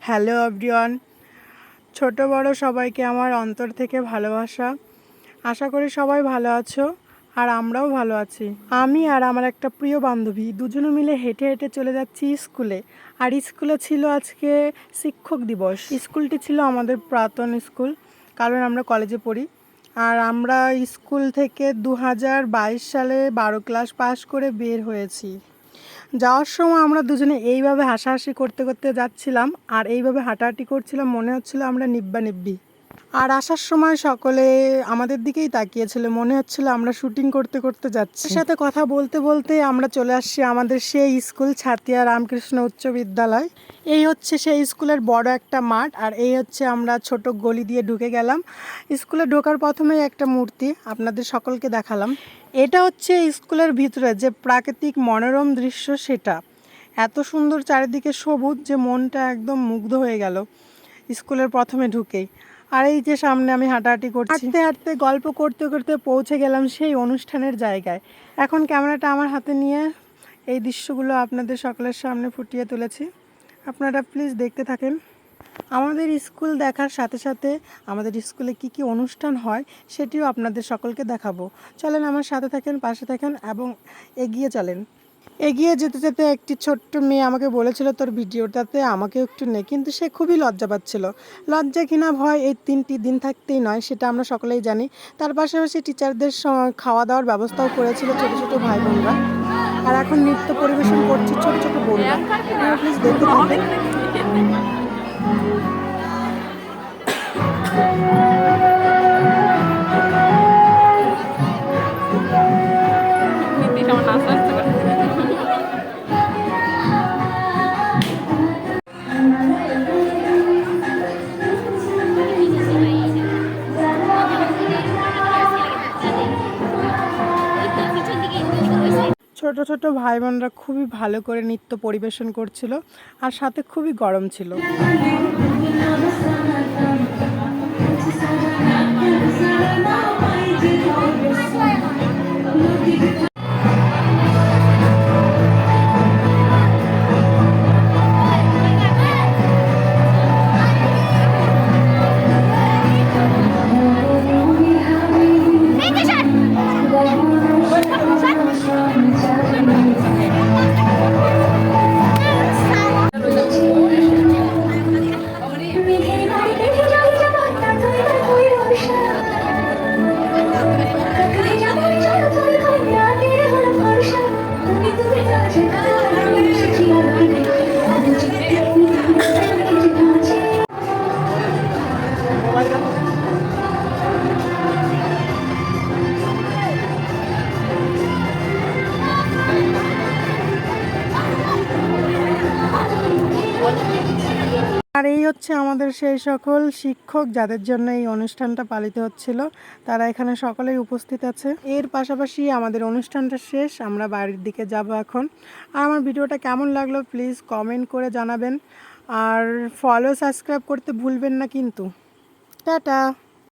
Hello everyone. ছোট বড় সবাইকে আমার অন্তর থেকে ভালোবাসা। আশা করি সবাই ভালো আছো আর আমরাও ভালো আছি। আমি আর আমার একটা প্রিয় বান্ধবী দুজনে মিলে হেঁটে হেঁটে চলে যাচ্ছি স্কুলে। আর স্কুলে ছিল আজকে শিক্ষক দিবস। স্কুলটি ছিল আমাদের প্রাতন স্কুল, কারণ আমরা কলেজে পড়ি। আর আমরা স্কুল থেকে দু হাজার বাইশ সালে বারো ক্লাস পাশ করে বের হয়েছি। যাওয়ার সময় আমরা দুজনে এইভাবে হাসাহাসি করতে করতে যাচ্ছিলাম আর এইভাবে হাঁটাহাঁটি করছিলাম, মনে হচ্ছিল আমরা নিব্বা নিব্বি। আর আসার সময় সকলে আমাদের দিকেই তাকিয়েছিল, মনে হচ্ছিল আমরা শুটিং করতে করতে যাচ্ছি। সাথে কথা বলতে বলতে আমরা চলে আসছি আমাদের সেই স্কুল ছাতিয়া রামকৃষ্ণ উচ্চ বিদ্যালয়। এই হচ্ছে সেই স্কুলের বড় একটা মাঠ আর এই হচ্ছে আমরা ছোট গলি দিয়ে ঢুকে গেলাম। স্কুলে ঢোকার প্রথমেই একটা মূর্তি, আপনাদের সকলকে দেখালাম। এটা হচ্ছে স্কুলের ভিতরে যে প্রাকৃতিক মনোরম দৃশ্য সেটা। এত সুন্দর চারিদিকে সবুজ যে মনটা একদম মুগ্ধ হয়ে গেল স্কুলের প্রথমে ঢুকেই। আর এই যে সামনে আমি হাঁটাহাঁটি করছি। হাঁটতে হাঁটতে, গল্প করতে করতে পৌঁছে গেলাম সেই অনুষ্ঠানের জায়গায়। এখন ক্যামেরাটা আমার হাতে নিয়ে এই দৃশ্যগুলো আপনাদের সকলের সামনে ফুটিয়ে তুলেছি। আপনারা প্লিজ দেখতে থাকেন। আমাদের স্কুল দেখার সাথে সাথে আমাদের স্কুলে কি কি অনুষ্ঠান হয় সেটিও আপনাদের সকলকে দেখাবো। চলেন আমার সাথে থাকেন, পাশে থাকেন এবং এগিয়ে চলেন। এগিয়ে যেতে যেতে একটি ছোট্ট মেয়ে আমাকে বলেছিল, তোর ভিডিওটাতে আমাকে একটু নে। কিন্তু সে খুবই লজ্জা পাচ্ছিল। লজ্জা কিনা ভয়, এই তিনটি দিন থাকতেই নয়, সেটা আমরা সকলেই জানি। তার পাশাপাশি টিচারদের খাওয়া দাওয়ার ব্যবস্থাও করেছিল ছোট ছোট ভাই বোনরা আর এখন নৃত্য পরিবেশন করছে ছোট ছোট বোনরা। প্লিজ দেখতে থাকেন Hindi siya matasan. ছোট ছোট ভাই বোনরা খুবই ভালো করে নৃত্য পরিবেশন করছিল আর সাথে খুবই গরম ছিল। আর এই হচ্ছে আমাদের সেই সকল শিক্ষক যাদের জন্য এই অনুষ্ঠানটা পালিত হচ্ছিল। তারা এখানে সকলেই উপস্থিত আছে। এর পাশাপাশি আমাদের অনুষ্ঠানটা শেষ, আমরা বাড়ির দিকে যাব এখন। আর আমার ভিডিওটা কেমন লাগল প্লিজ কমেন্ট করে জানাবেন। আর ফলো সাবস্ক্রাইব করতে ভুলবেন না কিন্তু। টাটা!